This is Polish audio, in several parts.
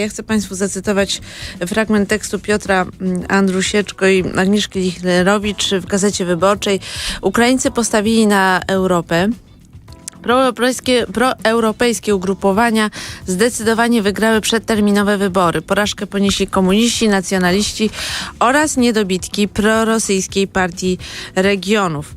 Ja chcę Państwu zacytować fragment tekstu Piotra mm, Andrusieczko i Agnieszki Lichlerowicz w Gazecie Wyborczej. Ukraińcy postawili na Europę. Proeuropejskie, proeuropejskie ugrupowania zdecydowanie wygrały przedterminowe wybory. Porażkę ponieśli komuniści, nacjonaliści oraz niedobitki prorosyjskiej partii regionów.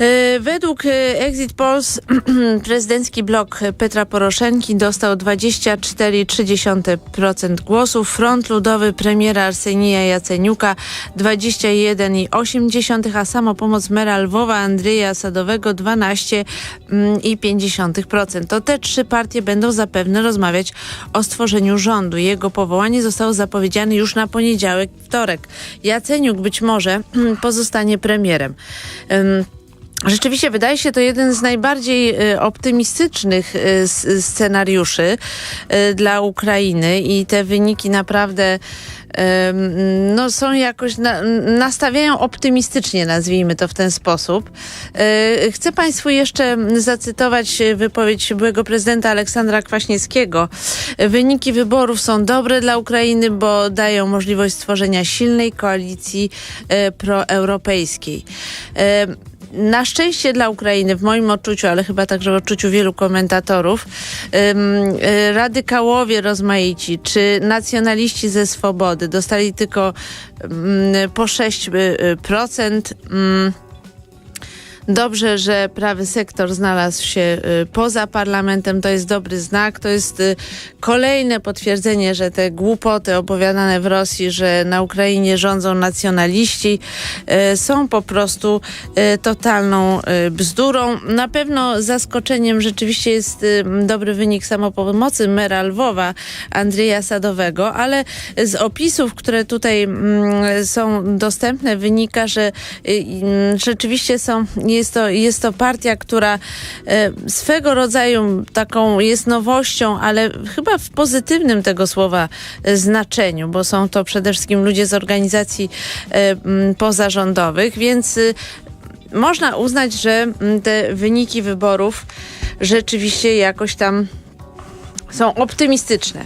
E, Według e, Exit Polls prezydencki blok Petra Poroszenki dostał 24,3% głosów. Front Ludowy premiera Arsenija Jaceniuka 21,8%, a samopomoc mera Lwowa Andrzeja Sadowego 12,5%. To te trzy partie będą zapewne rozmawiać o stworzeniu rządu. Jego powołanie zostało zapowiedziane już na poniedziałek, wtorek. Jaceniuk być może pozostanie premierem. Rzeczywiście wydaje się to jeden z najbardziej y, optymistycznych s- scenariuszy y, dla Ukrainy i te wyniki naprawdę no, są jakoś na, nastawiają optymistycznie, nazwijmy to w ten sposób. Chcę Państwu jeszcze zacytować wypowiedź byłego prezydenta Aleksandra Kwaśniewskiego. Wyniki wyborów są dobre dla Ukrainy, bo dają możliwość stworzenia silnej koalicji proeuropejskiej. Y, na szczęście dla Ukrainy, w moim odczuciu, ale chyba także w odczuciu wielu komentatorów, y, radykałowie rozmaici czy nacjonaliści ze swobody dostali tylko po 6%. Ym, Dobrze, że prawy sektor znalazł się y, poza parlamentem. To jest dobry znak. To jest y, kolejne potwierdzenie, że te głupoty opowiadane w Rosji, że na Ukrainie rządzą nacjonaliści, y, są po prostu totalną bzdurą. Na pewno zaskoczeniem rzeczywiście jest dobry wynik samopomocy mera Lwowa, Andrzeja Sadowego, ale z opisów, które tutaj mm, są dostępne, wynika, że y, rzeczywiście są, jest, to, jest to partia, która y, swego rodzaju taką jest nowością, ale chyba w pozytywnym tego słowa y, znaczeniu, bo są to przede wszystkim ludzie z organizacji mm, pozarządowych, więc y, można uznać, że te wyniki wyborów rzeczywiście jakoś tam są optymistyczne.